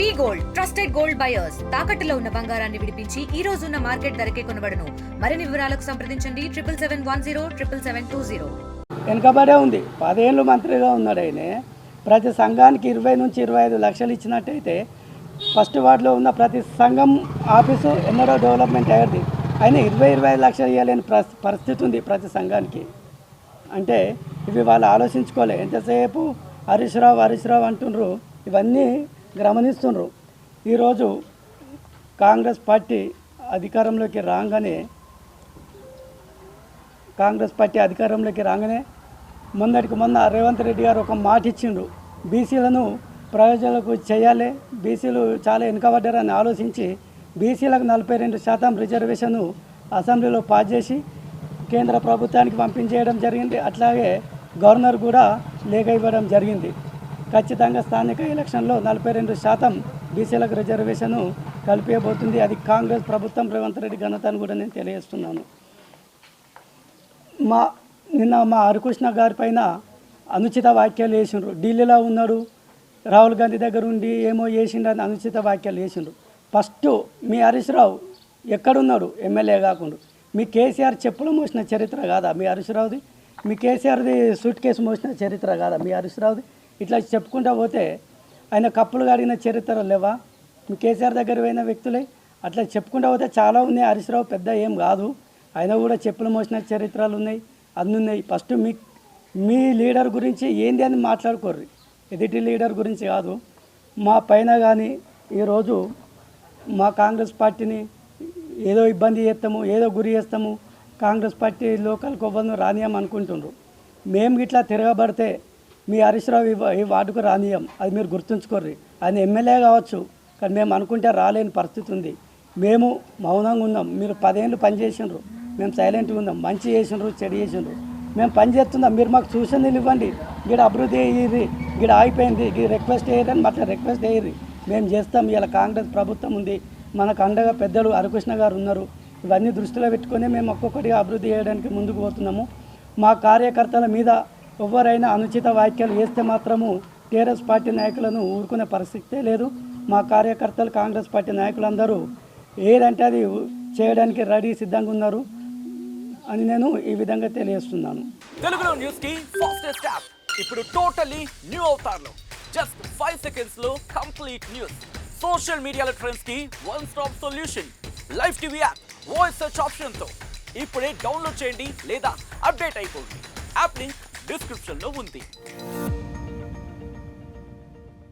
V gold trusted gold buyers. తాకట్టులో ఉన్న బంగారాన్ని విడిపించి ఈ రోజు ఉన్న మార్కెట్ ధరకే కొనబడను. మరిన్ని వివరాలకు సంప్రదించండి triple seven one zero triple seven two zero. వెనుకబడే ఉంది. పదేళ్ళు మంత్రిగా ఉన్నాడు ఆయన. ప్రతి సంఘానికి ఇరవై నుంచి ఇరవై ఐదు లక్షలు ఇచ్చినట్టయితే ఫస్ట్ వార్డులో ఉన్న ప్రతి సంఘం ఆఫీసు ఎన్నడో డెవలప్మెంట్ అయ్యేది. ఆయన ఇరవై ఇరవై ఐదు లక్షలు ఇవ్వలేని పరిస్థితి ఉంది ప్రతి సంఘానికి. అంటే ఇవి వాళ్ళు ఆలోచించుకోలే. ఎంతసేపు హరీష్ రావు హరీష్ రావు అంటుండ్రు ఇవన్నీ గమనిస్తుండ్రు. ఈరోజు కాంగ్రెస్ పార్టీ అధికారంలోకి రాగానే కాంగ్రెస్ పార్టీ అధికారంలోకి రాగానే మొన్నటికి మొన్న రేవంత్ రెడ్డి గారు ఒక మాట ఇచ్చిండ్రు. బీసీలను ప్రయోజనాలకు చేయాలి బీసీలు చాలా వెనుకబడ్డారని ఆలోచించి బీసీలకు నలభై రెండు శాతం రిజర్వేషన్ను అసెంబ్లీలో పాస్ చేసి కేంద్ర ప్రభుత్వానికి పంపించేయడం జరిగింది. అట్లాగే గవర్నర్ కూడా లేఖ ఇవ్వడం జరిగింది. ఖచ్చితంగా స్థానిక ఎలక్షన్లో నలభై రెండు శాతం బీసీలకు రిజర్వేషన్ కలిపేయబోతుంది అది కాంగ్రెస్ ప్రభుత్వం రేవంత్ రెడ్డి ఘనత అని కూడా నేను తెలియజేస్తున్నాను. మా నిన్న మా హరికృష్ణ గారి పైన అనుచిత వ్యాఖ్యలు వేసిండ్రు ఢిల్లీలో ఉన్నాడు రాహుల్ గాంధీ దగ్గర ఉండి ఏమో చేసిండని అనుచిత వ్యాఖ్యలు వేసిండ్రు ఫస్ట్ మీ హరీష్ రావు ఎక్కడున్నాడు? ఎమ్మెల్యే కాకుండా. మీ కేసీఆర్ చెప్పులు మోసిన చరిత్ర కాదా మీ హరీష్ రావుది? మీ కేసీఆర్ది సూట్ కేసు మోసిన చరిత్ర కాదా మీ హరీష్ రావుది? ఇట్లా చెప్పుకుంటా పోతే ఆయన కప్పులు కడిగిన చరిత్ర లేవా? కేసీఆర్ దగ్గర పోయిన వ్యక్తులే? అట్లా చెప్పుకుంటా పోతే చాలా ఉన్నాయి. హరీశ్రావు పెద్ద ఏం కాదు. ఆయన కూడా చెప్పులు మోసిన చరిత్రలు ఉన్నాయి. అన్నీ ఉన్నాయి. ఫస్ట్ మీ మీ లీడర్ గురించి ఏంది అని మాట్లాడుకోర్రి. ఎదుటి లీడర్ గురించి కాదు. మా పైన కానీ ఈరోజు మా కాంగ్రెస్ పార్టీని ఏదో ఇబ్బంది చేస్తాము ఏదో గురి చేస్తాము. కాంగ్రెస్ పార్టీ లోకల్ కొవ్వను రానియం అనుకుంటుండ్రు మేము ఇట్లా తిరగబడితే మీ హరీష్ రావు ఈ వార్డుకు రానియం అది మీరు గుర్తుంచుకోర్రి. ఆయన ఎమ్మెల్యే కావచ్చు కానీ మేము అనుకుంటే రాలేని పరిస్థితి ఉంది. మేము మౌనంగా ఉన్నాం. మీరు పదేళ్ళు పని చేసిండ్రు. మేము సైలెంట్గా ఉన్నాం. మంచి చేసిండ్రు చెడు చేసిండ్రు. మేము పని చేస్తున్నాం. మీరు మాకు సూచనలు ఇవ్వండి. గీడ అభివృద్ధి అయ్యి ఇక్కడ ఆగిపోయింది. గీ రిక్వెస్ట్ అయ్యారని మాకు రిక్వెస్ట్ అయ్యి మేము చేస్తాం. ఇలా కాంగ్రెస్ ప్రభుత్వం ఉంది. మనకు అండగా పెద్దలు హరికృష్ణ గారు ఉన్నారు. ఇవన్నీ దృష్టిలో పెట్టుకొని మేము ఒక్కొక్కటిగా అభివృద్ధి చేయడానికి ముందుకు పోతున్నాము. మా కార్యకర్తల మీద ఎవరైనా అనుచిత వ్యాఖ్యలు వేస్తే మాత్రము టీఆర్ఎస్ పార్టీ నాయకులను ఊరుకునే పరిస్థితే లేదు. మా కార్యకర్తలు కాంగ్రెస్ పార్టీ నాయకులందరూ ఏదంటే అది చేయడానికి రెడీ సిద్ధంగా ఉన్నారు అని నేను ఈ విధంగా తెలియజేస్తున్నాను. తెలుగులో న్యూస్కి ఫాస్టెస్ట్ యాప్ ఇప్పుడు టోటలీ న్యూ అవుతారు జస్ట్ ఫైవ్ సెకండ్స్లో కంప్లీట్ న్యూస్ సోషల్ మీడియాలో ట్రెండ్స్కి one stop solution live TV app voice search ఆప్షన్తో. ఇప్పుడే డౌన్లోడ్ చేయండి లేదా అప్డేట్ అయిపోండి. యాప్ లింక్ డిస్క్రిప్షన్లో ఉంది